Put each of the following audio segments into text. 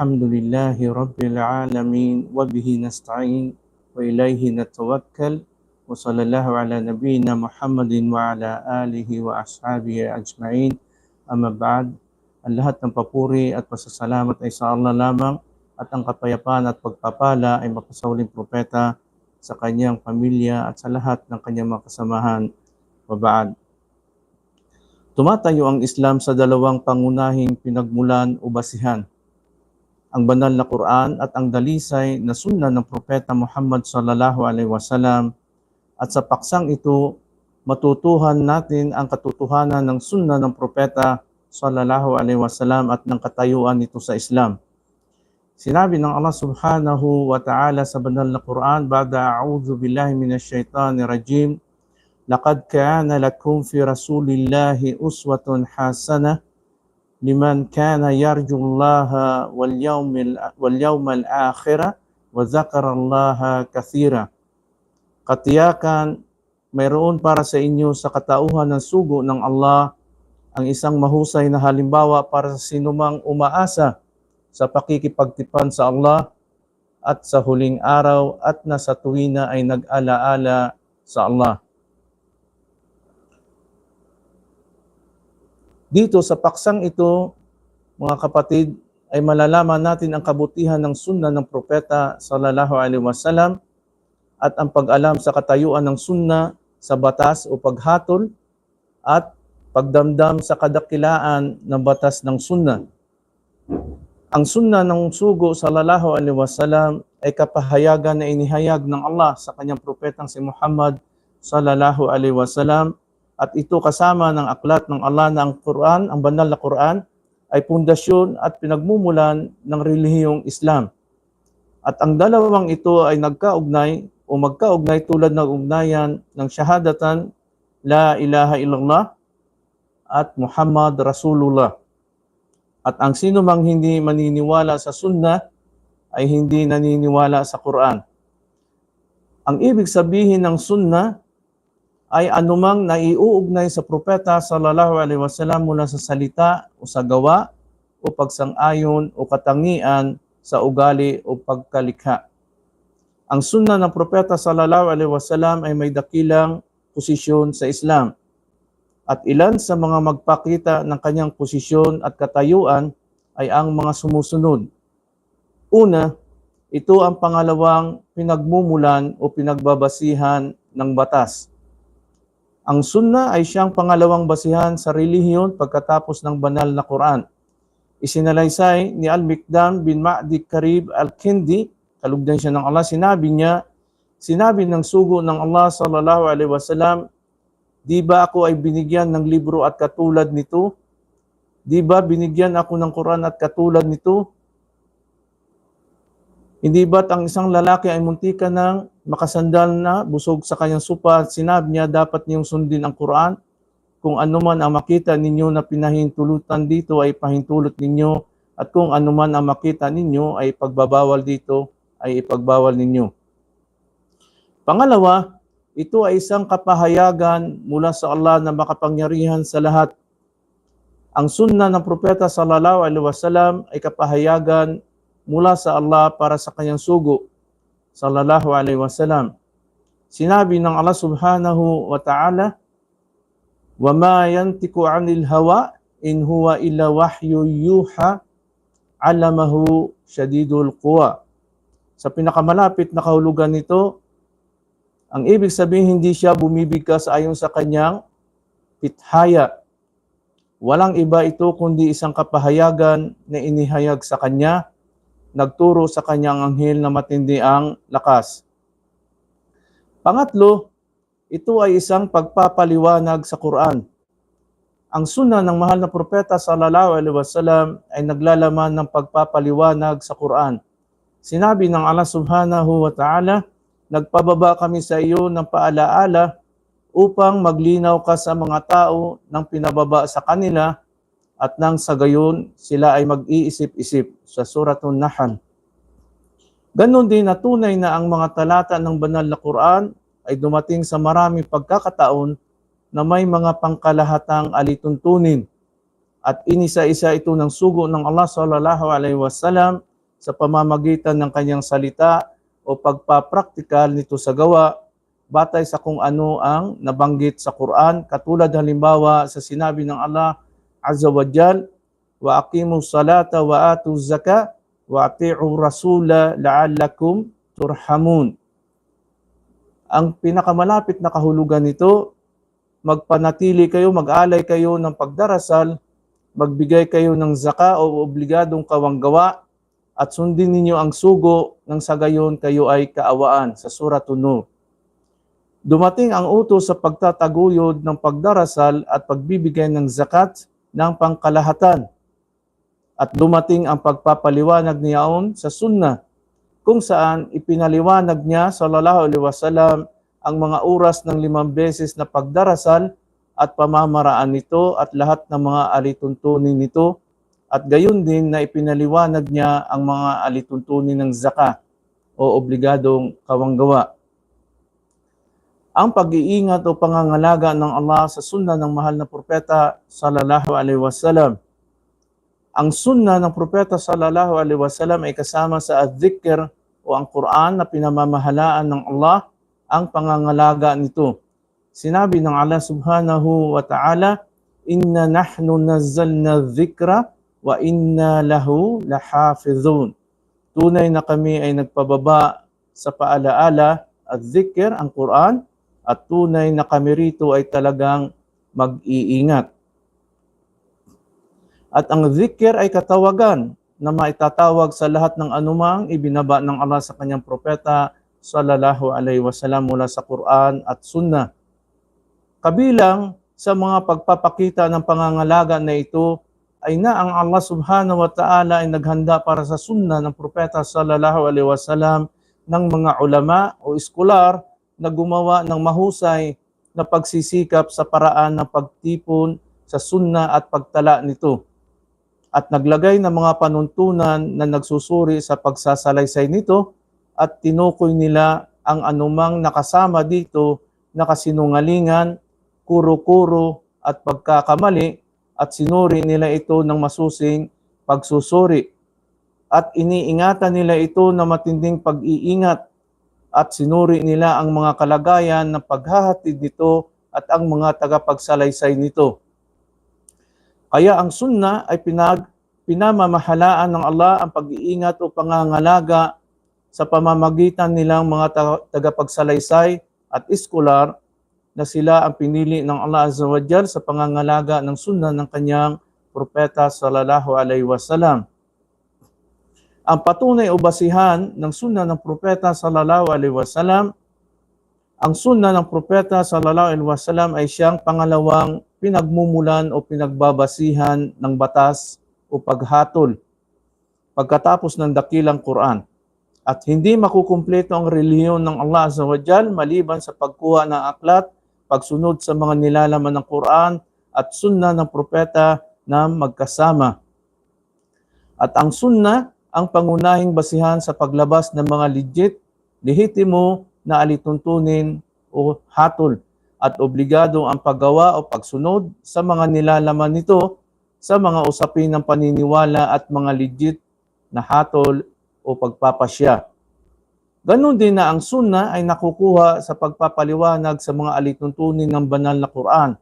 الحمد لله رب العالمين وبه نستعين وإليه نتوكل وصلى الله على نبينا محمد وعلى آله وأصحابه أجمعين أما بعد ang lahat ng papuri at pasasalamat ay sa Allah lamang at ang kapayapaan at pagpapala ay mapasauling propeta sa kanyang pamilya at sa lahat ng kanyang mga kasamahan. Babaad. Tumatayo ang Islam sa dalawang pangunahing pinagmulan o basihan. Ang banal na Quran at ang dalisay na sunna ng propeta Muhammad sallallahu alaihi wasallam at sa paksang ito matutuhan natin ang katotohanan ng sunna ng propeta sallallahu alaihi wasallam at ng katayuan nito sa Islam. Sinabi ng Allah subhanahu wa ta'ala sa banal na Quran, Bada a'udhu billahi minash shaitanir rajim, Laqad kana lakum fi rasulillahi uswatun hasanah Allah wal yawmil wal yawmal akhirah wa zakara Allah kathira. Katiyakan mayroon para sa inyo sa katauhan ng sugo ng Allah ang isang mahusay na halimbawa para sa sinumang umaasa sa pakikipagtipan sa Allah at sa huling araw at na sa tuwina ay nag-alaala sa Allah. Dito sa paksang ito, mga kapatid, ay malalaman natin ang kabutihan ng sunna ng propeta sallallahu alaihi wasallam at ang pag-alam sa katayuan ng sunna sa batas o paghatol at pagdamdam sa kadakilaan ng batas ng sunna. Ang sunna ng sugo sallallahu alaihi wasallam ay kapahayagan na inihayag ng Allah sa kanyang propetang si Muhammad sallallahu alaihi wasallam at ito kasama ng aklat ng Allah na ang Quran, ang banal na Quran ay pundasyon at pinagmumulan ng relihiyong Islam. At ang dalawang ito ay nagkaugnay o magkaugnay tulad ng ugnayan ng syahadatan La ilaha illallah at Muhammad Rasulullah. At ang sino mang hindi maniniwala sa sunnah ay hindi naniniwala sa Quran. Ang ibig sabihin ng sunnah ay anumang naiuugnay sa propeta sallallahu alaihi wasallam mula sa salita o sa gawa o pagsang-ayon o katangian sa ugali o pagkalikha. Ang sunna ng propeta sallallahu alaihi wasallam ay may dakilang posisyon sa Islam. At ilan sa mga magpakita ng kanyang posisyon at katayuan ay ang mga sumusunod. Una, ito ang pangalawang pinagmumulan o pinagbabasihan ng batas. Ang sunna ay siyang pangalawang basihan sa relihiyon pagkatapos ng banal na Quran. Isinalaysay ni Al-Mikdam bin Ma'di Karib Al-Kindi, kalugdan siya ng Allah, sinabi niya, sinabi ng sugo ng Allah sallallahu alaihi wasallam, di ba ako ay binigyan ng libro at katulad nito? Di ba binigyan ako ng Quran at katulad nito? Hindi ba't ang isang lalaki ay muntika ng makasandal na busog sa kanyang supa at sinabi niya dapat niyong sundin ang Quran? Kung ano man ang makita ninyo na pinahintulutan dito ay pahintulot ninyo at kung ano man ang makita ninyo ay pagbabawal dito ay ipagbawal ninyo. Pangalawa, ito ay isang kapahayagan mula sa Allah na makapangyarihan sa lahat. Ang sunna ng propeta sallallahu alaihi wasallam ay kapahayagan mula sa Allah para sa kanyang sugo sallallahu alaihi wasallam. Sinabi ng Allah subhanahu wa ta'ala, وَمَا يَنْتِكُ عَنِ الْهَوَىٰ إِنْ هُوَ إِلَّا وَحْيُ يُوحَى عَلَّمَهُ شَدِيدُ الْقُوَى Sa pinakamalapit na kahulugan nito, ang ibig sabihin hindi siya bumibigkas ayon sa kanyang pithaya. Walang iba ito kundi isang kapahayagan na inihayag sa kanya nagturo sa kanyang anghel na matindi ang lakas. Pangatlo, ito ay isang pagpapaliwanag sa Quran. Ang sunna ng mahal na propeta sallallahu alaihi wasallam ay naglalaman ng pagpapaliwanag sa Quran. Sinabi ng Allah subhanahu wa ta'ala, Nagpababa kami sa iyo ng paalaala upang maglinaw ka sa mga tao ng pinababa sa kanila at nang sa gayon sila ay mag-iisip-isip sa Suratun Nahl. Ganon din na tunay na ang mga talata ng banal na Quran ay dumating sa maraming pagkakataon na may mga pangkalahatang alituntunin at inisa-isa ito ng sugo ng Allah sallallahu alaihi wasallam sa pamamagitan ng kanyang salita o pagpapraktikal nito sa gawa batay sa kung ano ang nabanggit sa Quran katulad halimbawa sa sinabi ng Allah Azza wa Jal wa aqimu salata wa atu zaka wa ati'u rasula la'allakum turhamun ang pinakamalapit na kahulugan nito magpanatili kayo, mag-alay kayo ng pagdarasal, magbigay kayo ng zaka o obligadong kawanggawa, at sundin ninyo ang sugo ng sa gayon kayo ay kaawaan sa Surah Nur. Dumating ang utos sa pagtataguyod ng pagdarasal at pagbibigay ng zakat ng pangkalahatan. At dumating ang pagpapaliwanag niyaon sa sunnah kung saan ipinaliwanag niya sallallahu alaihi wasallam ang mga oras ng limang beses na pagdarasal at pamamaraan nito at lahat ng mga alituntunin nito at gayon din na ipinaliwanag niya ang mga alituntunin ng zaka o obligadong kawanggawa. Ang pag-iingat o pangangalaga ng Allah sa sunna ng mahal na propeta sallallahu alaihi wasallam. Ang sunna ng propeta sallallahu alaihi wasallam ay kasama sa adzikr o ang Quran na pinamamahalaan ng Allah ang pangangalaga nito. Sinabi ng Allah subhanahu wa ta'ala, Inna nahnu nazzalna dhikra wa inna lahu lahafizun. Tunay na kami ay nagpababa sa paalaala at dhikr, ang Quran, at tunay na kami rito ay talagang mag-iingat. At ang dhikr ay katawagan na maitatawag sa lahat ng anumang ibinaba ng Allah sa kanyang propeta sallallahu alaihi wasallam mula sa Quran at Sunnah. Kabilang sa mga pagpapakita ng pangangalaga na ito ay na ang Allah subhanahu wa ta'ala ay naghanda para sa sunnah ng propeta sallallahu alaihi wasallam ng mga ulama o eskular na gumawa ng mahusay na pagsisikap sa paraan ng pagtipon sa sunnah at pagtala nito at naglagay ng mga panuntunan na nagsusuri sa pagsasalaysay nito at tinukoy nila ang anumang nakasama dito na kasinungalingan, kuro-kuro at pagkakamali at sinuri nila ito ng masusing pagsusuri. At iniingatan nila ito na matinding pag-iingat at sinuri nila ang mga kalagayan ng paghahatid nito at ang mga tagapagsalaysay nito. Kaya ang sunna ay pinag pinamamahalaan ng Allah ang pag-iingat o pangangalaga sa pamamagitan nilang mga tagapagsalaysay at eskular na sila ang pinili ng Allah Azza wa Jal sa pangangalaga ng sunnah ng kanyang propeta sallallahu alaihi wasallam. Ang patunay o basihan ng sunnah ng propeta sallallahu alaihi wasallam ang sunnah ng propeta sallallahu alaihi wasallam ay siyang pangalawang pinagmumulan o pinagbabasihan ng batas o paghatol pagkatapos ng dakilang Quran. At hindi makukumpleto ang relihiyon ng Allah Azza wa Jal maliban sa pagkuha ng aklat, pagsunod sa mga nilalaman ng Quran at sunna ng propeta na magkasama. At ang sunna ang pangunahing basihan sa paglabas ng mga legit, lehitimo na alituntunin o hatol at obligado ang paggawa o pagsunod sa mga nilalaman nito sa mga usapin ng paniniwala at mga legit na hatol o pagpapasya. Ganon din na ang sunna ay nakukuha sa pagpapaliwanag sa mga alituntunin ng banal na Quran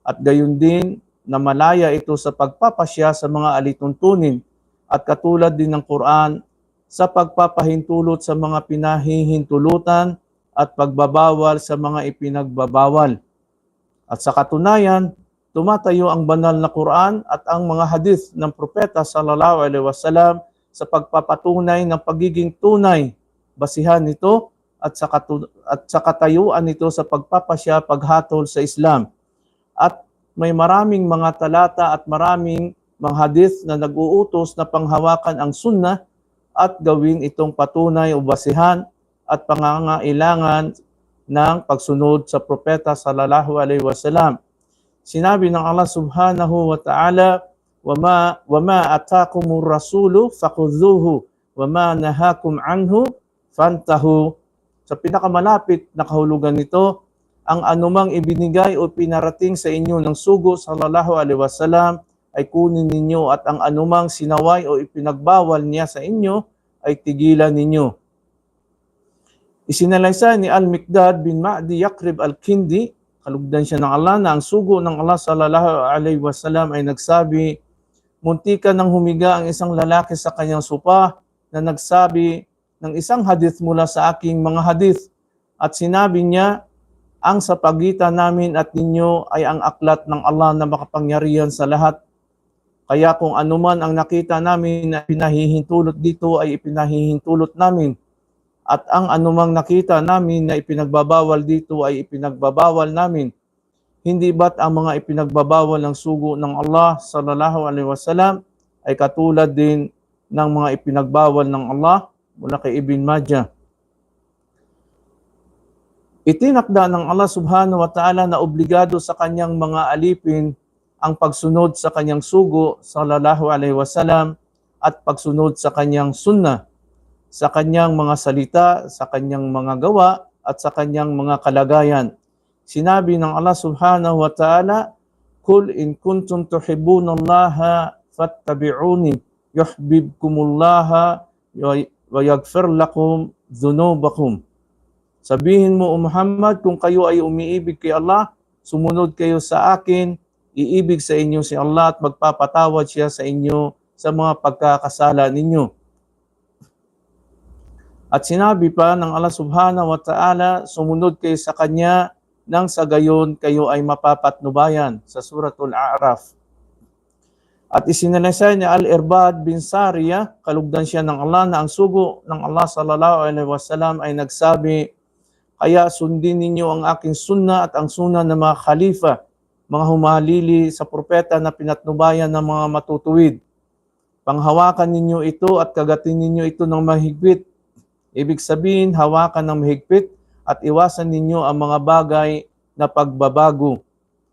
at gayon din na malaya ito sa pagpapasya sa mga alituntunin at katulad din ng Quran sa pagpapahintulot sa mga pinahihintulutan at pagbabawal sa mga ipinagbabawal. At sa katunayan, tumatayo ang banal na Quran at ang mga hadith ng propeta sallallahu alaihi wasallam sa pagpapatunay ng pagiging tunay basihan nito at sa, at sa katayuan nito sa pagpapasya paghatol sa Islam. At may maraming mga talata at maraming mga hadith na nag-uutos na panghawakan ang sunnah at gawin itong patunay o basihan at pangangailangan ng pagsunod sa propeta sallallahu alaihi wasallam. Sinabi ng Allah subhanahu wa ta'ala, "Wama wama ataakumur rasulu fakhudhuhu wama nahakum anhu fantahu." Sa pinakamalapit na kahulugan nito, ang anumang ibinigay o pinarating sa inyo ng sugo sallallahu alaihi wasallam ay kunin ninyo at ang anumang sinaway o ipinagbawal niya sa inyo ay tigilan ninyo. Isinalaysay ni Al-Miqdad bin Ma'di Yakrib Al-Kindi, kalugdan siya ng Allah, na ang sugo ng Allah sallallahu alaihi wasallam ay nagsabi, muntika nang humiga ang isang lalaki sa kanyang supa na nagsabi ng isang hadith mula sa aking mga hadith at sinabi niya, ang sa pagitan namin at ninyo ay ang aklat ng Allah na makapangyarihan sa lahat. Kaya kung anuman ang nakita namin na pinahihintulot dito ay ipinahihintulot namin. At ang anumang nakita namin na ipinagbabawal dito ay ipinagbabawal namin. Hindi ba't ang mga ipinagbabawal ng sugo ng Allah sallallahu alaihi wasallam ay katulad din ng mga ipinagbawal ng Allah mula kay Ibn Majah. Itinakda ng Allah subhanahu wa ta'ala na obligado sa kanyang mga alipin ang pagsunod sa kanyang sugo sallallahu alaihi wasallam at pagsunod sa kanyang sunnah sa kanyang mga salita, sa kanyang mga gawa at sa kanyang mga kalagayan. Sinabi ng Allah subhanahu wa ta'ala, Kul in kuntum tuhibbunallaha fattabi'uni yuhibbukumullaha wa yaghfir lakum dhunubakum. Sabihin mo, O Muhammad, kung kayo ay umiibig kay Allah, sumunod kayo sa akin, iibig sa inyo si Allah at magpapatawad siya sa inyo sa mga pagkakasala ninyo. At sinabi pa ng Allah subhanahu wa ta'ala, sumunod kayo sa Kanya nang sa gayon kayo ay mapapatnubayan sa suratul A'raf. At isinalaysay ni Al-Irbad bin Sariya, kalugdan siya ng Allah na ang sugo ng Allah sallallahu alaihi wasallam ay nagsabi, kaya sundin ninyo ang aking sunna at ang sunna ng mga khalifa, mga humalili sa propeta na pinatnubayan ng mga matutuwid. Panghawakan ninyo ito at kagatin ninyo ito ng mahigpit. Ibig sabihin, hawakan ng mahigpit at iwasan ninyo ang mga bagay na pagbabago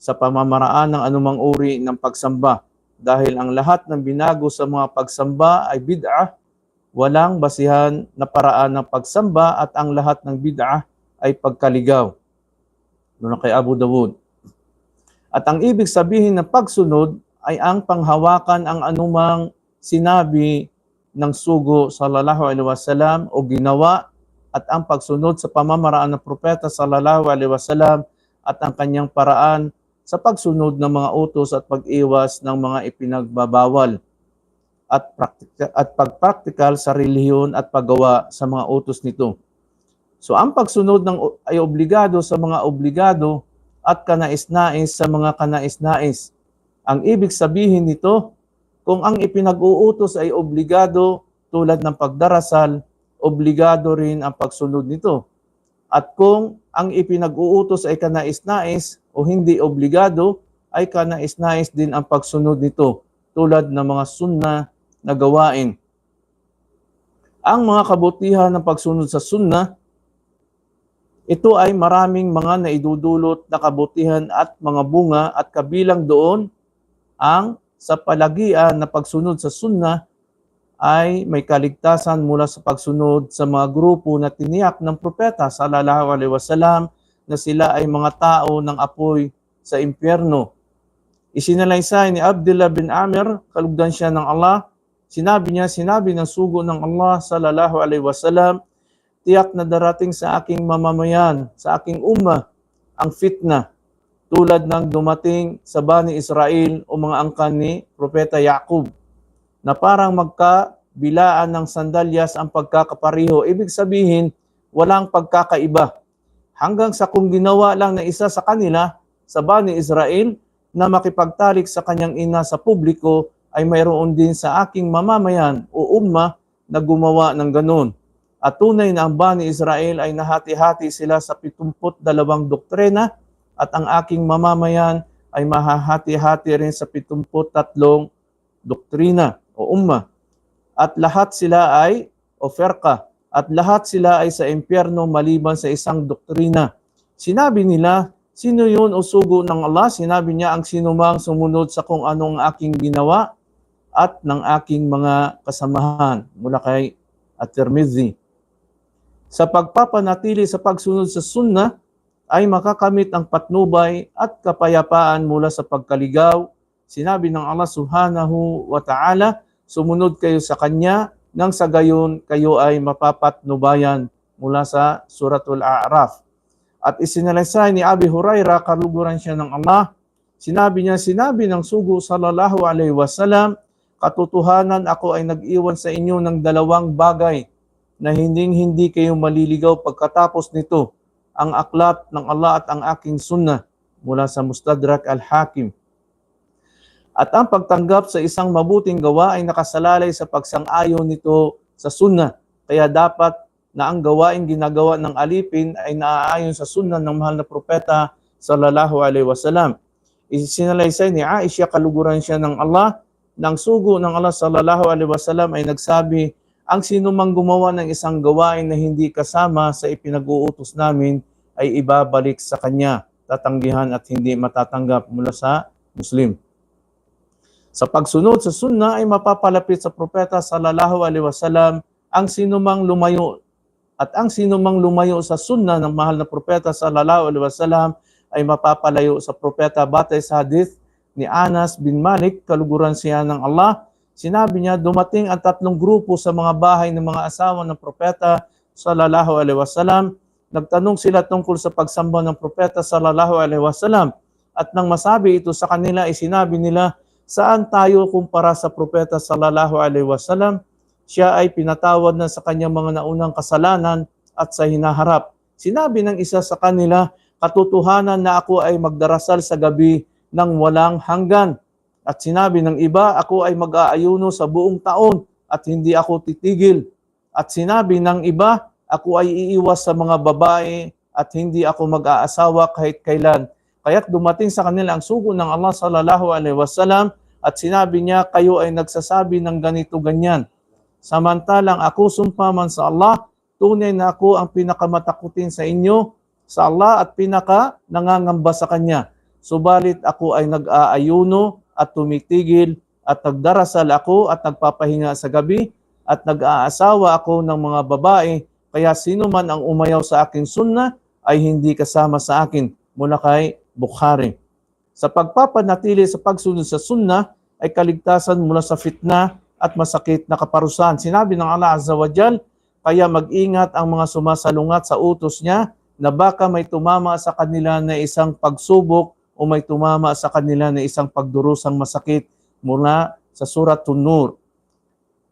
sa pamamaraan ng anumang uri ng pagsamba. Dahil ang lahat ng binago sa mga pagsamba ay bid'ah, walang basihan na paraan ng pagsamba at ang lahat ng bid'ah ay pagkaligaw. Doon kay Abu Dawud. At ang ibig sabihin ng pagsunod ay ang panghawakan ang anumang sinabi ng sugo sallallahu alaihi wasallam o ginawa at ang pagsunod sa pamamaraan ng propeta sallallahu alaihi wasallam at ang kanyang paraan sa pagsunod ng mga utos at pag-iwas ng mga ipinagbabawal at praktika, at pagpraktikal sa relihiyon at paggawa sa mga utos nito. So ang pagsunod ng ay obligado sa mga obligado at kanais-nais sa mga kanais-nais. Ang ibig sabihin nito, kung ang ipinag-uutos ay obligado tulad ng pagdarasal, obligado rin ang pagsunod nito. At kung ang ipinag-uutos ay kanais-nais o hindi obligado, ay kanais-nais din ang pagsunod nito tulad ng mga sunna na gawain. Ang mga kabutihan ng pagsunod sa sunna, ito ay maraming mga naidudulot na kabutihan at mga bunga at kabilang doon ang sa palagian na pagsunod sa sunna ay may kaligtasan mula sa pagsunod sa mga grupo na tiniyak ng propeta sallallahu alaihi wasallam na sila ay mga tao ng apoy sa impyerno. Isinalaysay ni Abdullah bin Amir, kalugdan siya ng Allah, sinabi niya, sinabi ng sugo ng Allah sallallahu alaihi wasallam, tiyak na darating sa aking mamamayan, sa aking umma, ang fitna, tulad ng dumating sa Bani Israel o mga angkan ni Propeta Yaqub, na parang magkabilaan ng sandalyas ang pagkakapariho. Ibig sabihin, walang pagkakaiba. Hanggang sa kung ginawa lang na isa sa kanila, sa Bani Israel, na makipagtalik sa kanyang ina sa publiko, ay mayroon din sa aking mamamayan o umma na gumawa ng ganun. At tunay na ang Bani Israel ay nahati-hati sila sa 72 doktrina at ang aking mamamayan ay mahahati-hati rin sa 73 doktrina o umma. At lahat sila ay oferka at lahat sila ay sa impyerno maliban sa isang doktrina. Sinabi nila, sino yun o sugo ng Allah? Sinabi niya ang sinumang sumunod sa kung anong aking ginawa at ng aking mga kasamahan mula kay At-Tirmidhi. Sa pagpapanatili sa pagsunod sa sunnah, ay makakamit ang patnubay at kapayapaan mula sa pagkaligaw. Sinabi ng Allah subhanahu wa ta'ala, sumunod kayo sa Kanya nang sa gayon kayo ay mapapatnubayan mula sa Suratul A'raf. At isinalaysay ni Abi Huraira, kaluguran siya ng Allah, sinabi niya, sinabi ng sugo sallallahu alaihi wasallam, katotohanan ako ay nag-iwan sa inyo ng dalawang bagay na hinding-hindi kayo maliligaw pagkatapos nito, ang aklat ng Allah at ang aking sunnah mula sa Mustadrak al-Hakim. At ang pagtanggap sa isang mabuting gawa ay nakasalalay sa pagsang-ayon nito sa sunnah. Kaya dapat na ang gawain ginagawa ng alipin ay naaayon sa sunnah ng mahal na propeta sallallahu alaihi wasallam. Isinalaysay ni Aisha kaluguran siya ng Allah ng sugo ng Allah sallallahu alaihi wasallam ay nagsabi, ang sino mang gumawa ng isang gawain na hindi kasama sa ipinag-uutos namin ay ibabalik sa kanya, tatanggihan at hindi matatanggap mula sa Muslim. Sa pagsunod sa sunna ay mapapalapit sa propeta sallallahu alaihi wasallam ang sino mang lumayo at ang sino mang lumayo sa sunna ng mahal na propeta sallallahu alaihi wasallam ay mapapalayo sa propeta batay sa hadith ni Anas bin Malik kaluguran siya ng Allah sinabi niya dumating ang tatlong grupo sa mga bahay ng mga asawa ng propeta sallallahu alaihi wasallam nagtanong sila tungkol sa pagsamba ng propeta sallallahu alaihi wasallam at nang masabi ito sa kanila ay sinabi nila Saan tayo kumpara sa propeta sallallahu alaihi wasallam? Siya ay pinatawad na sa kanyang mga naunang kasalanan at sa hinaharap. Sinabi ng isa sa kanila, katotohanan na ako ay magdarasal sa gabi ng walang hanggan. At sinabi ng iba, ako ay mag-aayuno sa buong taon at hindi ako titigil. At sinabi ng iba, ako ay iiwas sa mga babae at hindi ako mag-aasawa kahit kailan. Kaya't dumating sa kanila ang sugo ng Allah sallallahu alaihi wasallam at sinabi niya, kayo ay nagsasabi ng ganito ganyan. Samantalang ako sumpa man sa Allah, tunay na ako ang pinakamatakutin sa inyo sa Allah at pinaka nangangamba sa Kanya. Subalit ako ay nag-aayuno at tumitigil at nagdarasal ako at nagpapahinga sa gabi at nag-aasawa ako ng mga babae. Kaya sino man ang umayaw sa akin sunna ay hindi kasama sa akin mula kay Bukhari. Sa pagpapanatili sa pagsunod sa sunnah ay kaligtasan mula sa fitna at masakit na kaparusahan. Sinabi ng Allah Azza wa Jal, kaya mag-ingat ang mga sumasalungat sa utos niya na baka may tumama sa kanila na isang pagsubok o may tumama sa kanila na isang pagdurusang masakit mula sa surat Tunur.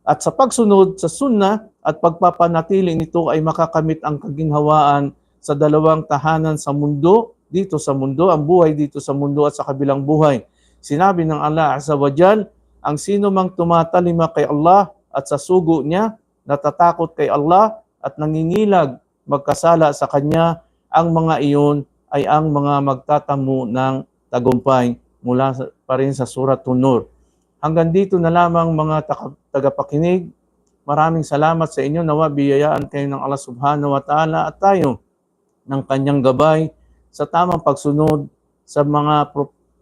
At sa pagsunod sa sunnah at pagpapanatili nito ay makakamit ang kaginhawaan sa dalawang tahanan sa mundo dito sa mundo, ang buhay dito sa mundo at sa kabilang buhay. Sinabi ng Allah Azza wa Jal, ang sino mang tumatalima kay Allah at sa sugo niya, natatakot kay Allah at nangingilag magkasala sa Kanya, ang mga iyon ay ang mga magtatamu ng tagumpay mula pa rin sa Surat Tunur. Hanggang dito na lamang mga tagapakinig. Maraming salamat sa inyo. Nawa biyayaan kayo ng Allah Subhanahu wa Ta'ala at tayo ng kanyang gabay sa tamang pagsunod sa mga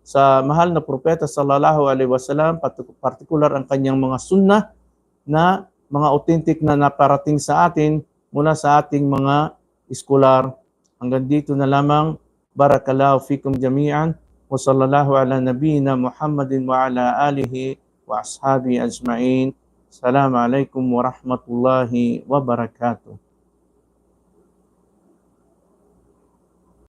sa mahal na propeta sallallahu alaihi wasallam partikular ang kanyang mga sunnah na mga authentic na naparating sa atin mula sa ating mga iskolar hanggang dito na lamang. Barakallahu fikum jami'an. Wa sallallahu ala nabiyyina Muhammadin wa ala alihi wa ashabi ajma'in. Assalamu alaikum warahmatullahi wabarakatuh